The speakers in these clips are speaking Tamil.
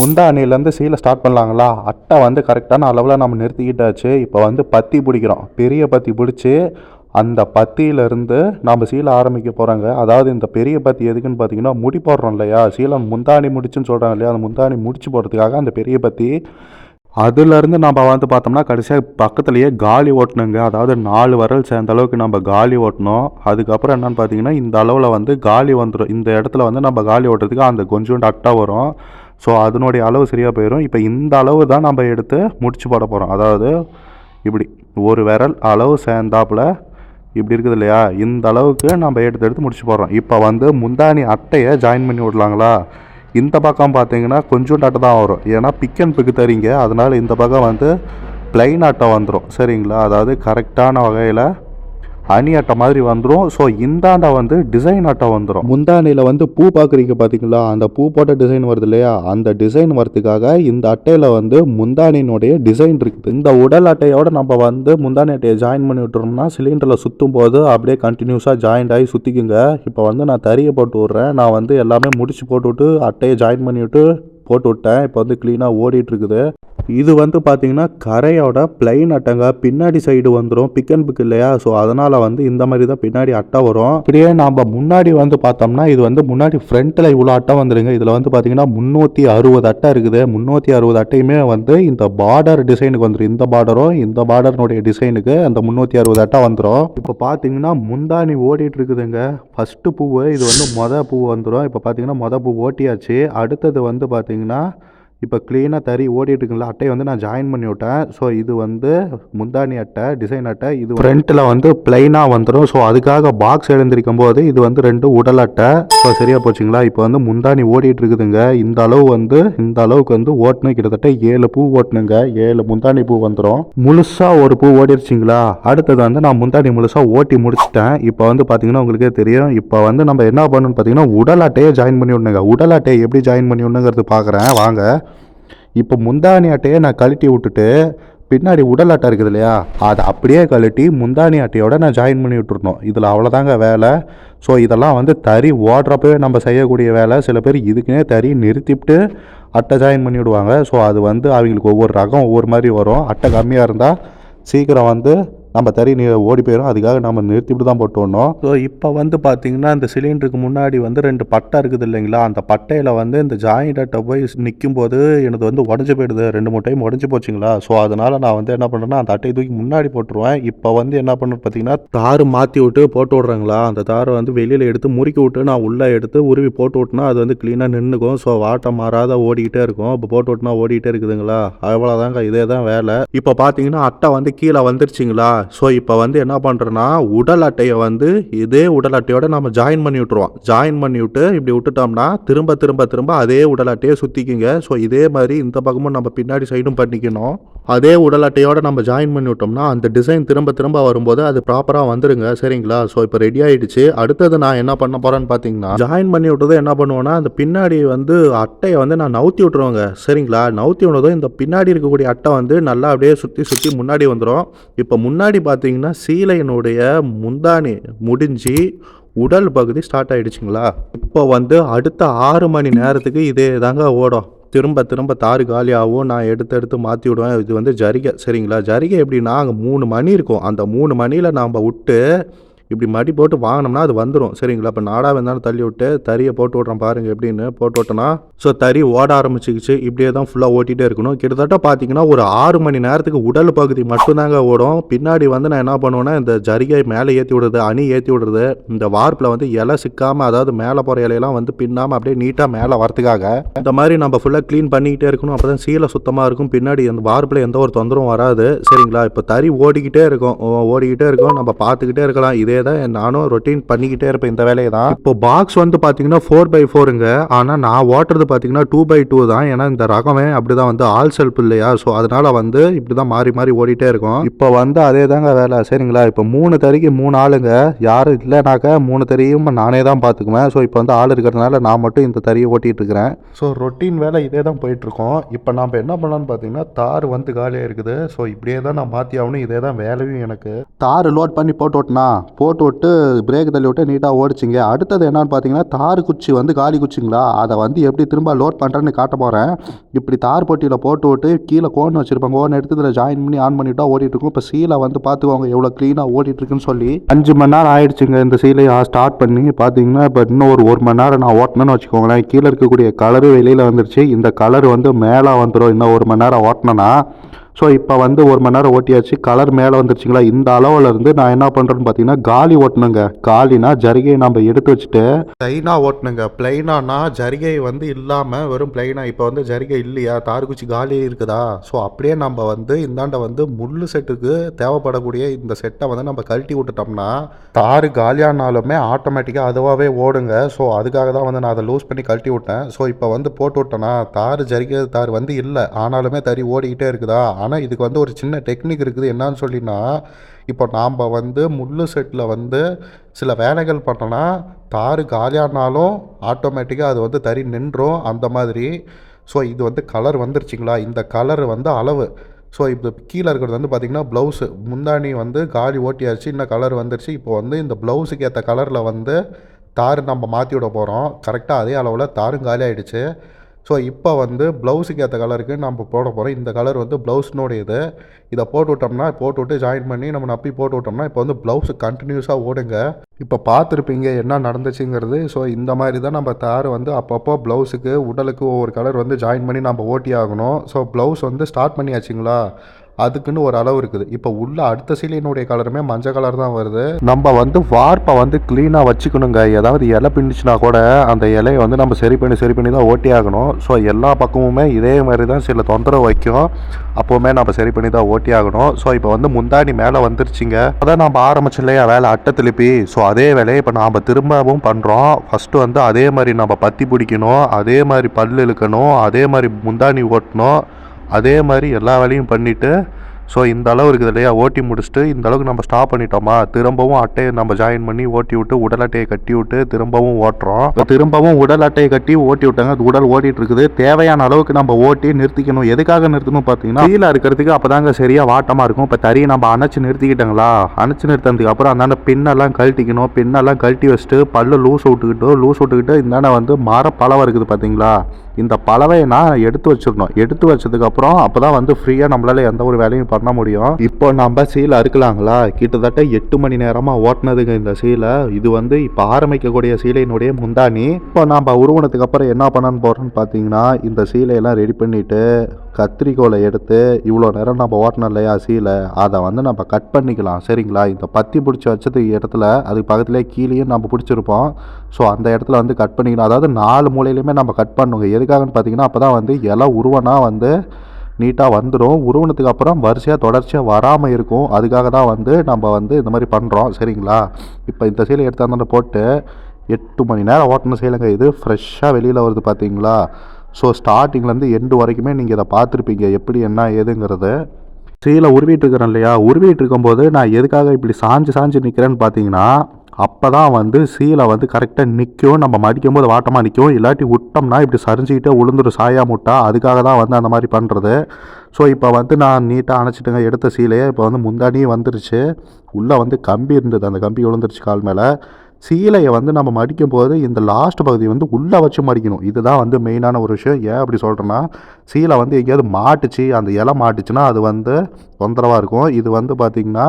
முந்தானிலேருந்து சீலை ஸ்டார்ட் பண்ணலாங்களா? அட்டை வந்து கரெக்டான அளவில் நம்ம நிறுத்திக்கிட்டாச்சு. இப்போ வந்து பத்தி பிடிக்கிறோம். பெரிய பத்தி பிடிச்சி அந்த பத்தியிலேருந்து நம்ம சீலை ஆரம்பிக்க போகிறாங்க அதாவது இந்த பெரிய பத்தி எதுக்குன்னு பார்த்தீங்கன்னா முடி போடுறோம் இல்லையா? சீலை முந்தாணி முடிச்சுன்னு சொல்கிறாங்க இல்லையா? அந்த முந்தாணி முடிச்சு போடுறதுக்காக அந்த பெரிய பத்தி அதுலேருந்து நம்ம வந்து பார்த்தோம்னா கடைசியாக பக்கத்துலேயே காலி ஓட்டணுங்க. அதாவது நாலு வரல் சேர்ந்த அளவுக்கு நம்ம காலி ஓட்டணும். அதுக்கப்புறம் என்னென்னு பார்த்தீங்கன்னா இந்த அளவில் வந்து காலி வந்துடும் இந்த இடத்துல வந்து நம்ம காலி ஓட்டுறதுக்கு அந்த கொஞ்சோண்டு அட்டா வரும். ஸோ அதனுடைய அளவு சரியாக போயிடும் இப்போ இந்த அளவு தான் நம்ம எடுத்து முடிச்சு போட போகிறோம் அதாவது இப்படி ஒரு விரல் அளவு சேர்ந்தாப்புல இப்படி இருக்குது இல்லையா? இந்த அளவுக்கு நம்ம எடுத்து எடுத்து முடிச்சு போடுறோம். இப்போ வந்து முந்தானி அட்டையை ஜாயின் பண்ணி விடலாங்களா? இந்த பக்கம் பார்த்தீங்கன்னா கொஞ்சோண்டு அட்டை தான் வரும். ஏன்னா பிக் அண்ட் பிக்கு தரீங்க அதனால் இந்த பக்கம் வந்து பிளைன் அட்டை வந்துடும் சரிங்களா? அதாவது கரெக்டான வகையில் அணி அட்டை மாதிரி வந்துடும் ஸோ இந்தாண்டா வந்து டிசைன் அட்டை வந்துடும் முந்தாணியில் வந்து பூ பார்க்குறீங்க பார்த்தீங்களா அந்த பூ போட்ட டிசைன் வருது இல்லையா? அந்த டிசைன் வரதுக்காக இந்த அட்டையில் வந்து முந்தானியினுடைய டிசைன் இருக்குது. இந்த உடல் அட்டையோட நம்ம வந்து முந்தானி அட்டையை ஜாயின் பண்ணி விட்டுறோம்னா சிலிண்டரில் சுற்றும் போது அப்படியே கண்டினியூஸாக ஜாயிண்ட் ஆகி சுற்றிக்குங்க இப்போ வந்து நான் தறியை போட்டு விட்றேன். நான் வந்து எல்லாமே முடிச்சு போட்டு விட்டு அட்டையை ஜாயின் பண்ணிவிட்டு போட்டு விட்டேன். இப்போ வந்து க்ளீனாக ஓடிட்டுருக்குது. இது வந்து பார்த்தீங்கன்னா கரையோட பிளைன் அட்டைங்க பின்னாடி சைடு வந்துடும் பிக் அண்ட் பிக் இல்லையா? ஸோ அதனால் வந்து இந்த மாதிரி தான் பின்னாடி அட்டை வரும். இப்படியே நம்ம முன்னாடி வந்து பார்த்தோம்னா இது வந்து முன்னாடி ஃப்ரண்ட்டில் இவ்வளோ அட்டை வந்துருங்க. இதில் வந்து பார்த்தீங்கன்னா முந்நூற்றி அறுபது அட்டை இருக்குது. முந்நூற்றி அறுபது அட்டையுமே வந்து இந்த பார்டர் டிசைனுக்கு வந்துடும் இந்த பார்டரும் இந்த பார்டர்னுடைய டிசைனுக்கு அந்த முந்நூற்றி அறுபது அட்டை வந்துடும் இப்போ பார்த்தீங்கன்னா முந்தானி ஓடிட்டு இருக்குதுங்க ஃபஸ்ட்டு பூவு இது வந்து மொதல் பூ வந்துடும் இப்போ பார்த்தீங்கன்னா மொதல் பூ ஓட்டியாச்சு. அடுத்தது வந்து பார்த்தீங்கன்னா பார்த்திங்கன்னா இப்போ க்ளீனாக தறி ஓடிட்டுருக்குங்களா? அட்டையை வந்து நான் ஜாயின் பண்ணி விட்டேன். ஸோ இது வந்து முந்தானி அட்டை டிசைன் அட்டை. இது ஃப்ரண்ட்டில் வந்து பிளைனாக வந்துடும் ஸோ அதுக்காக பாக்ஸ் எழுந்திருக்கும் போது இது வந்து ரெண்டு உடல் அட்டை. ஸோ சரியாக போச்சுங்களா? இப்போ வந்து முந்தானி ஓடிட்டு இருக்குதுங்க இந்த அளவு வந்து இந்த அளவுக்கு வந்து ஓட்டணும். கிட்டத்தட்ட ஏழு பூ ஓட்டணுங்க. ஏழு முந்தானி பூ வந்துடும் முழுசாக ஒரு பூ ஓடிடுச்சிங்களா அடுத்தது வந்து நான் முந்தானி முழுசாக ஓட்டி முடிச்சிட்டேன். இப்போ வந்து பார்த்தீங்கன்னா உங்களுக்கே தெரியும். இப்போ வந்து நம்ம என்ன பண்ணணும்னு பார்த்தீங்கன்னா உடல் அட்டையை ஜாயின் பண்ணி விடணுங்க. உடல் அட்டையை எப்படி ஜாயின் பண்ணி விடணுங்கிறது பார்க்குறேன் வாங்க. இப்போ முந்தானி அட்டையை நான் கழட்டி விட்டுட்டு பின்னாடி உடல் அட்டை இருக்குது இல்லையா? அதை அப்படியே கழட்டி முந்தானி அட்டையோட நான் ஜாயின் பண்ணி விட்டுருணும் இதில் அவ்வளோதாங்க வேலை. ஸோ இதெல்லாம் வந்து தறி ஓடுறப்பவே நம்ம செய்யக்கூடிய வேலை. சில பேர் இதுக்குன்னே தறி நிறுத்திவிட்டு அட்டை ஜாயின் பண்ணி விடுவாங்க. ஸோ அது வந்து அவங்களுக்கு ஒவ்வொரு ரகம் ஒவ்வொரு மாதிரி வரும். அட்டை கம்மியாக இருந்தால் சீக்கிரம் வந்து நம்ம தறி நீ ஓடி போயிடும் அதுக்காக நம்ம நிறுத்திவிட்டு தான் போட்டுடணும் ஸோ இப்போ வந்து பார்த்தீங்கன்னா இந்த சிலிண்டருக்கு முன்னாடி வந்து ரெண்டு பட்டை இருக்குது இல்லைங்களா? அந்த பட்டையில் வந்து இந்த ஜாயிண்ட் அட்டை போய் நிற்கும் போது எனக்கு வந்து உடஞ்சி போயிடுது. ரெண்டு மூணு டைம் உடஞ்சி போச்சுங்களா? ஸோ அதனால் நான் வந்து என்ன பண்ணுறேன்னா அந்த அட்டையை தூக்கி முன்னாடி போட்டுருவேன். இப்போ வந்து என்ன பண்ணுறது பார்த்தீங்கன்னா தார் மாற்றி விட்டு போட்டு விட்றாங்களா? அந்த தாரை வந்து வெளியில் எடுத்து முறுக்கி விட்டு நான் உள்ளே எடுத்து உருவி போட்டு விட்டுனா அது வந்து க்ளீனாக நின்றுக்கும் ஸோ வாட்டம் மாறாத ஓடிக்கிட்டே இருக்கும். இப்போ போட்டு விட்டுனா ஓடிக்கிட்டே இருக்குதுங்களா? அவ்வளோதாங்க இதே தான் வேலை. இப்போ பார்த்தீங்கன்னா அட்டை வந்து கீழே வந்துருச்சுங்களா? ஸோ இப்போ வந்து என்ன பண்ணுறேன்னா உடல் அட்டையை வந்து இதே உடல் அட்டையோட நம்ம ஜாயின் பண்ணி விட்ருவோம் ஜாயின் பண்ணி விட்டு இப்படி விட்டுட்டோம்னா திரும்ப திரும்ப திரும்ப அதே உடல் அட்டையை சுற்றிக்குங்க ஸோ இதே மாதிரி இந்த பக்கமும் நம்ம பின்னாடி சைடும் பண்ணிக்கணும். அதே உடல் அட்டையோட நம்ம ஜாயின் பண்ணி விட்டோம்னா அந்த டிசைன் திரும்ப திரும்ப வரும்போது அது ப்ராப்பராக வந்துருங்க. சரிங்களா? ஸோ இப்போ ரெடி ஆகிடுச்சு அடுத்தது நான் என்ன பண்ண போகிறேன்னு பார்த்தீங்கன்னா ஜாயின் பண்ணி விட்டதும் என்ன பண்ணுவேன்னா அந்த பின்னாடி வந்து அட்டையை வந்து நான் நவுத்தி விட்ருவேங்க சரிங்களா? நவுத்தி விடுறதும் இந்த பின்னாடி இருக்கக்கூடிய அட்டை வந்து நல்லா அப்படியே சுற்றி சுற்றி முன்னாடி வந்துடும் இப்போ முன்னாடி பார்த்தீங்கன்னா சீலையினுடைய முந்தானி முடிஞ்சு உடல் பகுதி ஸ்டார்ட் ஆகிடுச்சிங்களா இப்போ வந்து அடுத்த ஆறு மணி நேரத்துக்கு இதே தாங்க ஓடும். திரும்ப திரும்ப தாறு காலியாகவும் நான் எடுத்து எடுத்து மாற்றி விடுவேன். இது வந்து ஜரிகை. சரிங்களா? ஜரிகை எப்படின்னா அங்கே மூணு மணி இருக்கும். அந்த மூணு மணியில் நாம் விட்டு இப்படி மடி போட்டு வாங்கினோம்னா அது வந்துடும் சரிங்களா? இப்போ நாடாக இருந்தாலும் தள்ளி விட்டு தறியை போட்டு விட்றேன் பாருங்க எப்படின்னு போட்டு விட்டோன்னா ஸோ தறி ஓட ஆரம்பிச்சிக்கிச்சு. இப்படியே தான் ஃபுல்லாக ஓட்டிகிட்டே இருக்கணும். கிட்டத்தட்ட பார்த்தீங்கன்னா ஒரு ஆறு மணி நேரத்துக்கு உடல் பகுதி மட்டும்தாங்க ஓடும். பின்னாடி வந்து நான் என்ன பண்ணுவேன்னா இந்த ஜரிகை மேலே ஏற்றி விடுறது அணி ஏற்றி விடுறது இந்த வார்ப்பில் வந்து இலை சிக்காமல் அதாவது மேலே போகிற இலையெல்லாம் வந்து பின்னாமல் அப்படியே நீட்டாக மேலே வரதுக்காக இந்த மாதிரி நம்ம ஃபுல்லாக க்ளீன் பண்ணிக்கிட்டே இருக்கணும். அப்போ தான் சீலை சுத்தமாக இருக்கும். பின்னாடி அந்த வார்ப்பில் எந்த ஒரு தொந்தரவும் வராது. சரிங்களா? இப்போ தறி ஓடிக்கிட்டே இருக்கும். ஓ- ஓடிக்கிட்டே இருக்கும். நம்ம பார்த்துக்கிட்டே இருக்கலாம். இதே தான் நானும் ரொட்டீன் பண்ணிக்கிட்டே இருப்பேன். இந்த வேலையை தான். இப்போ பாக்ஸ் வந்து பார்த்தீங்கன்னா ஃபோர் பை ஃபோருங்க ஆனால் நான் ஓட்டுறது பார்த்தீங்கன்னா டூ பை டூ தான். ஏன்னா இந்த ரகமே அப்படி தான் வந்து ஆல் செல்ஃப் இல்லையா? ஸோ அதனால வந்து இப்படி தான் மாறி மாறி ஓடிட்டே இருக்கும். இப்போ வந்து அதே தாங்க வேலை. சரிங்களா? இப்போ மூணு தறிக்கு மூணு ஆளுங்க. யாரும் இல்லைனாக்கா மூணு தறியும் நானே தான் பார்த்துக்குவேன் ஸோ இப்போ வந்து ஆள் இருக்கிறதுனால நான் மட்டும் இந்த தறியை ஓட்டிகிட்டு இருக்கிறேன். ஸோ ரொட்டீன் வேலை இதே தான் போயிட்டுருக்கோம் இப்போ நாம் என்ன பண்ணலாம்னு பார்த்தீங்கன்னா தார் வந்து காலியாக இருக்குது. ஸோ இப்படியே தான் நான் மாற்றி ஆகணும். இதே தான் வேலையும் எனக்கு. தார் லோட் பண்ணி போட்டு ஓட்டினா போட்டு விட்டு பிரேக் தள்ளி விட்டு நீட்டாக ஓடிச்சிங்க. அடுத்தது என்னன்னு பார்த்தீங்கன்னா தார் குச்சி வந்து காலி குச்சிங்களா? அதை வந்து எப்படி திரும்ப லோட் பண்ணுறேன்னு காட்ட போகிறேன் இப்படி தார் பொட்டியில் போட்டு விட்டு கீழே கோன் வச்சுருப்பாங்க. கோன் எடுத்து இதில் ஜாயின் பண்ணி ஆன் பண்ணிவிட்டா ஓடிட்டு இருக்கும் இப்போ சீலை வந்து பார்த்துக்கோங்க எவ்வளோ க்ளீனாக ஓடிட்டுருக்குன்னு சொல்லி. அஞ்சு மணி நேரம் ஆயிடுச்சுங்க இந்த சீலையை ஸ்டார்ட் பண்ணி. பார்த்தீங்கன்னா இப்போ இன்னும் ஒரு ஒரு மணி நேரம் நான் ஓட்டினேன்னு வச்சுக்கோங்களேன். கீழே இருக்கக்கூடிய கலரு வெளியில் வந்துருச்சு. இந்த கலர் வந்து மேலே வந்துடும் இன்னும் ஒரு மணி நேரம் ஓட்டினேன்னா ஸோ இப்போ வந்து ஒரு மணி நேரம் ஓட்டியாச்சு. கலர் மேலே வந்துருச்சுங்களா? இந்த அளவுலேருந்து இருந்து நான் என்ன பண்ணுறேன்னு பார்த்தீங்கன்னா காலி ஓட்டணுங்க. காலினா ஜரிகையை நம்ம எடுத்து வச்சுட்டு ப்ளைனாக ஓட்டணுங்க. பிளைனானா ஜரிகை வந்து இல்லாமல் வெறும் பிளைனாக இப்போ வந்து ஜரிகை இல்லையா? தாருக்குச்சி காலி இருக்குதா? ஸோ அப்படியே நம்ம வந்து இந்தாண்ட வந்து முள் செட்டுக்கு தேவைப்படக்கூடிய இந்த செட்டை வந்து நம்ம கழட்டி விட்டுட்டோம்னா தார் காலியானாலுமே ஆட்டோமேட்டிக்காக அதுவாகவே ஓடுங்க. ஸோ அதுக்காக தான் வந்து நான் அதை லூஸ் பண்ணி கழட்டி விட்டேன். ஸோ இப்போ வந்து போட்டு விட்டேன்னா தார் ஜரிகை தார் வந்து இல்லை. ஆனாலுமே தறி ஓடிக்கிட்டே இருக்குதா? ஆனால் இதுக்கு வந்து ஒரு சின்ன டெக்னிக் இருக்குது. என்னான்னு சொல்லினா இப்போ நாம் வந்து முள் செட்டில் வந்து சில வேலைகள் பண்ணோன்னா தார் காலியானாலும் ஆட்டோமேட்டிக்காக அது வந்து தறி நின்றும். அந்த மாதிரி. ஸோ இது வந்து கலர் வந்துருச்சுங்களா? இந்த கலர் வந்து அளவு. ஸோ இப்போ கீழே இருக்கிறது வந்து பார்த்திங்கன்னா ப்ளவுஸு முந்தாணி வந்து காலி ஓட்டியாச்சு இன்னும் கலர் வந்துருச்சு. இப்போ வந்து இந்த ப்ளவுஸுக்கு ஏற்ற கலரில் வந்து தார் நம்ம மாற்றி விட போகிறோம் கரெக்டாக அதே அளவில் தாரும் காலி ஆகிடுச்சு ஸோ இப்போ வந்து ப்ளவுஸுக்கு ஏற்ற கலருக்கு நம்ம போட போகிறோம் இந்த கலர் வந்து ப்ளவுஸ்னுடையது இதை. போட்டு விட்டோம்னா போட்டு விட்டு ஜாயின் பண்ணி நம்ம நப்பி போட்டு விட்டோம்னா இப்போ வந்து ப்ளவுஸு கண்டினியூஸாக ஓடுங்க. இப்போ பார்த்துருப்பீங்க என்ன நடந்துச்சுங்கிறது. ஸோ இந்த மாதிரி தான் நம்ம தார் வந்து அப்பப்போ ப்ளவுஸுக்கு உடலுக்கு ஒவ்வொரு கலர் வந்து ஜாயின் பண்ணி நம்ம ஓட்டி ஆகணும் ஸோ ப்ளவுஸ் வந்து ஸ்டார்ட் பண்ணியாச்சுங்களா? அதுக்குன்னு ஒரு அளவு இருக்குது. இப்போ உள்ள அடுத்த சீலையினுடைய கலருமே மஞ்சள் கலர் தான் வருது. நம்ம வந்து வார்ப்பை வந்து க்ளீனாக வச்சுக்கணுங்க. ஏதாவது இலை பின்னுச்சுனா கூட அந்த இலையை வந்து நம்ம சரி பண்ணி சரி பண்ணி தான் ஓட்டி ஆகணும். ஸோ எல்லா பக்கமுமே இதே மாதிரி தான் சில தொந்தரவு வைக்கும். அப்போவுமே நம்ம சரி பண்ணி தான் ஓட்டி ஆகணும். ஸோ இப்போ வந்து முந்தாணி மேலே வந்துருச்சுங்க. அதான் நம்ம ஆரம்பிச்சு இல்லையா? வேலை அட்டை திருப்பி. ஸோ அதே வேலையை இப்போ நாம் திரும்பவும் பண்ணுறோம் ஃபஸ்ட்டு வந்து அதே மாதிரி நம்ம பத்தி பிடிக்கணும். அதே மாதிரி பல் இழுக்கணும். அதே மாதிரி முந்தாணி ஓட்டணும். அதே மாதிரி எல்லா வேலையும் பண்ணிவிட்டு ஸோ இந்த அளவு இருக்குது இல்லையா ஓட்டி முடிச்சுட்டு இந்த அளவுக்கு நம்ம ஸ்டாப் பண்ணிட்டோமா? திரும்பவும் அட்டையை நம்ம ஜாயின் பண்ணி ஓட்டி விட்டு உடல் அட்டையை கட்டி விட்டு திரும்பவும் ஓட்டுறோம். இப்போ திரும்பவும் உடல் அட்டையை கட்டி ஓட்டி விட்டாங்க அது உடல் ஓட்டிட்டு இருக்குது. தேவையான அளவுக்கு நம்ம ஓட்டி நிறுத்திக்கணும். எதுக்காக நிறுத்தணும் பார்த்தீங்கன்னா கீழே இருக்கிறதுக்கு அப்போதாங்க சரியாக வாட்டமாக இருக்கும். இப்போ தறியை நம்ம அணைச்சி நிறுத்திக்கிட்டோங்களா? அணைச்சி நிறுத்தினதுக்கு அப்புறம் அந்தாண்ட பின்னெல்லாம் கழட்டிக்கணும். பின்னெல்லாம் கழட்டி வச்சுட்டு பல்லு லூஸ் விட்டுக்கிட்டு லூஸ் விட்டுக்கிட்டு இந்தாண்ட வந்து மர பழம் இருக்குது பார்த்தீங்களா? இந்த பலவையை நான் எடுத்து வச்சிடணும் எடுத்து வச்சதுக்கப்புறம் அப்போ தான் வந்து ஃப்ரீயாக நம்மளால எந்த ஒரு வேலையும் பண்ண முடியும். இப்போ நம்ம சீலை அறுக்கலாங்களா? கிட்டத்தட்ட எட்டு மணி நேரமாக ஓட்டினதுங்க இந்த சீலை இது வந்து இப்போ ஆரம்பிக்கக்கூடிய சீலையினுடைய முந்தானி இப்போ நம்ம உருவனத்துக்கு அப்புறம் என்ன பண்ணன்னு போகிறோன்னு பார்த்தீங்கன்னா இந்த சீலையெல்லாம் ரெடி பண்ணிவிட்டு கத்திரிக்கோலை எடுத்து இவ்வளோ நேரம் நம்ம ஓட்டணும் இல்லையா சீலை? அதை வந்து நம்ம கட் பண்ணிக்கலாம். சரிங்களா? இந்த பத்தி பிடிச்சி வச்சது இடத்துல அதுக்கு பக்கத்துலேயே கீழேயும் நம்ம பிடிச்சிருப்போம். ஸோ அந்த இடத்துல வந்து கட் பண்ணிக்கலாம். அதாவது நாலு மூலையிலையுமே நம்ம கட் பண்ணுங்க எதுக்காகன்னு பார்த்தீங்கன்னா அப்போ தான் வந்து இலை உருவனா வந்து நீட்டாக வந்துடும் உருவனத்துக்கு அப்புறம் வரிசையாக தொடர்ச்சியாக வராமல் இருக்கும். அதுக்காக தான் வந்து நம்ம வந்து இந்த மாதிரி பண்ணுறோம் சரிங்களா? இப்போ இந்த சீலை எடுத்தாந்து போட்டு எட்டு மணி நேரம் ஓட்டணும் சீலைங்க இது. ஃப்ரெஷ்ஷாக வெளியில் வருது பார்த்தீங்களா? ஸோ ஸ்டார்டிங்லேருந்து எண்டு வரைக்குமே நீங்கள் இதை பார்த்துருப்பீங்க. எப்படி என்ன ஏதுங்கிறது. சீலை உருவிட்டு இருக்கிறேன் இல்லையா? உருவிட்டு இருக்கும்போது நான் எதுக்காக இப்படி சாஞ்சு சாஞ்சு நிற்கிறேன்னு பார்த்தீங்கன்னா அப்போ தான் வந்து சீலை வந்து கரெக்டாக நிற்கும் நம்ம மடிக்கும் போது வாட்டமாக நிற்கும் இல்லாட்டி விட்டோம்னா இப்படி சரிஞ்சிக்கிட்டே உளுந்துரும் சாயா முட்டா. அதுக்காக தான் வந்து அந்த மாதிரி பண்ணுறது ஸோ இப்போ வந்து நான் நீட்டாக அணைச்சிட்டுங்க எடுத்த சீலையே இப்போ வந்து முந்தாடியே வந்துருச்சு. உள்ளே வந்து கம்பி இருந்தது. அந்த கம்பி விழுந்துருச்சு கால் மேலே. சீலையை வந்து நம்ம மடிக்கும் போது இந்த லாஸ்ட் பகுதி வந்து உள்ளே வச்சு மடிக்கணும். இதுதான் வந்து மெயினான ஒரு விஷயம். ஏன் அப்படி சொல்கிறேன்னா சீலை வந்து எங்கேயாவது மாட்டுச்சு அந்த இலை மாட்டுச்சுன்னா அது வந்து தொந்தரவாக இருக்கும். இது வந்து பார்த்திங்கன்னா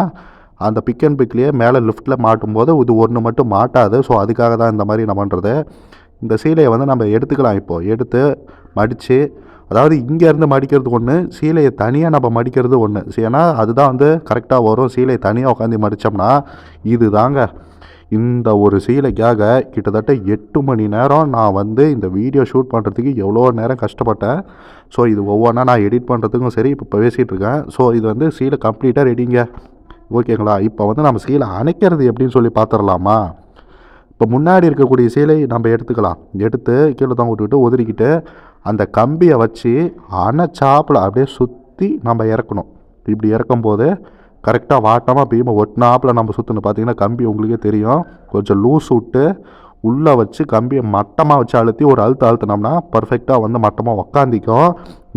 அந்த பிக் அண்ட் பிக்லேயே மேலே லிஃப்ட்டில் மாட்டும் போது இது ஒன்று மட்டும் மாட்டாது. ஸோ அதுக்காக தான் இந்த மாதிரி நான் பண்ணுறது இந்த சீலையை வந்து நம்ம எடுத்துக்கலாம் இப்போது எடுத்து மடித்து அதாவது இங்கேருந்து மடிக்கிறது ஒன்று சீலையை தனியாக நம்ம மடிக்கிறது ஒன்று ஏன்னா அதுதான் வந்து கரெக்டாக வரும். சீலையை தனியாக உட்காந்து மடித்தோம்னா இது தாங்க இந்த ஒரு சீலைக்காக கிட்டத்தட்ட எட்டு மணி நேரம் நான் வந்து இந்த வீடியோ ஷூட் பண்ணுறதுக்கு எவ்வளோ நேரம் கஷ்டப்பட்டேன். ஸோ இது ஒவ்வொன்றா நான் எடிட் பண்ணுறதுக்கும் சரி இப்போ பேசிகிட்டு இருக்கேன். ஸோ இது வந்து சீலை கம்ப்ளீட்டாக ரெடிங்க ஓகேங்களா இப்போ வந்து நம்ம சீலை அணைக்கிறது எப்படின்னு சொல்லி பார்த்துடலாமா? இப்போ முன்னாடி இருக்கக்கூடிய சீலை நம்ம எடுத்துக்கலாம். எடுத்து கீழே தான் விட்டுக்கிட்டு உதறிக்கிட்டு அந்த கம்பியை வச்சு அணைச்சாப்பில் அப்படியே சுற்றி நம்ம இறக்கணும். இப்படி இறக்கும்போது கரெக்டாக வாட்டமாக பீமை ஒட்டினாப்பில் நம்ம சுற்றுன்னு பார்த்தீங்கன்னா கம்பி உங்களுக்கே தெரியும். கொஞ்சம் லூஸ் விட்டு உள்ளே வச்சு கம்பியை மட்டமாக வச்சு அழுத்தி ஒரு அழுத்து அழுத்தினோம்னா பர்ஃபெக்டாக வந்து மட்டமாக உக்காந்திக்கும்.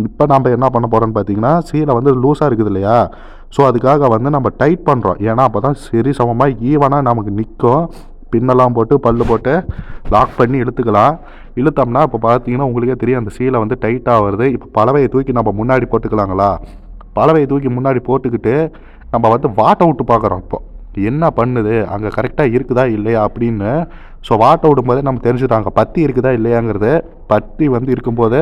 இப்போ நம்ம என்ன பண்ண போகிறோம்னு பார்த்தீங்கன்னா சீலை வந்து லூஸாக இருக்குது இல்லையா? ஸோ அதுக்காக வந்து நம்ம டைட் பண்ணுறோம் ஏன்னா அப்போ தான் சரி சமமாக ஈவனாக நமக்கு நிற்கும் பின்னெல்லாம் போட்டு பல்லு போட்டு லாக் பண்ணி இழுத்துக்கலாம். இழுத்தோம்னா இப்போ பார்த்தீங்கன்னா உங்களுக்கே தெரியும் அந்த சீலை வந்து டைட்டாக வருது. இப்போ பலவையை தூக்கி நம்ம முன்னாடி போட்டுக்கலாங்களா? பலவையை தூக்கி முன்னாடி போட்டுக்கிட்டு நம்ம வந்து வாட்டை விட்டு பார்க்குறோம் இப்போ. என்ன பண்ணுது? அங்கே கரெக்டாக இருக்குதா இல்லையா அப்படின்னு. ஸோ வாட்டை விடும்போதே நம்ம தெரிஞ்சுட்டாங்க பத்தி இருக்குதா இல்லையாங்கிறது பத்தி வந்து இருக்கும்போது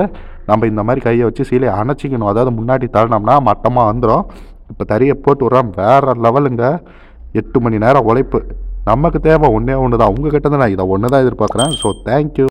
நம்ம இந்த மாதிரி கையை வச்சு சீலையை அணைச்சிக்கணும். அதாவது முன்னாடி தள்ளினோம்னா மட்டமாக வந்துடும் இப்போ தறியை போட்டு விட்றோம். வேறு லெவலுங்க. எட்டு மணி நேரம் உழைப்பு. நமக்கு தேவை ஒன்றே ஒன்று தான் உங்ககிட்ட தான் நான் இதை ஒன்று தான் எதிர்பார்க்குறேன் ஸோ தேங்க்யூ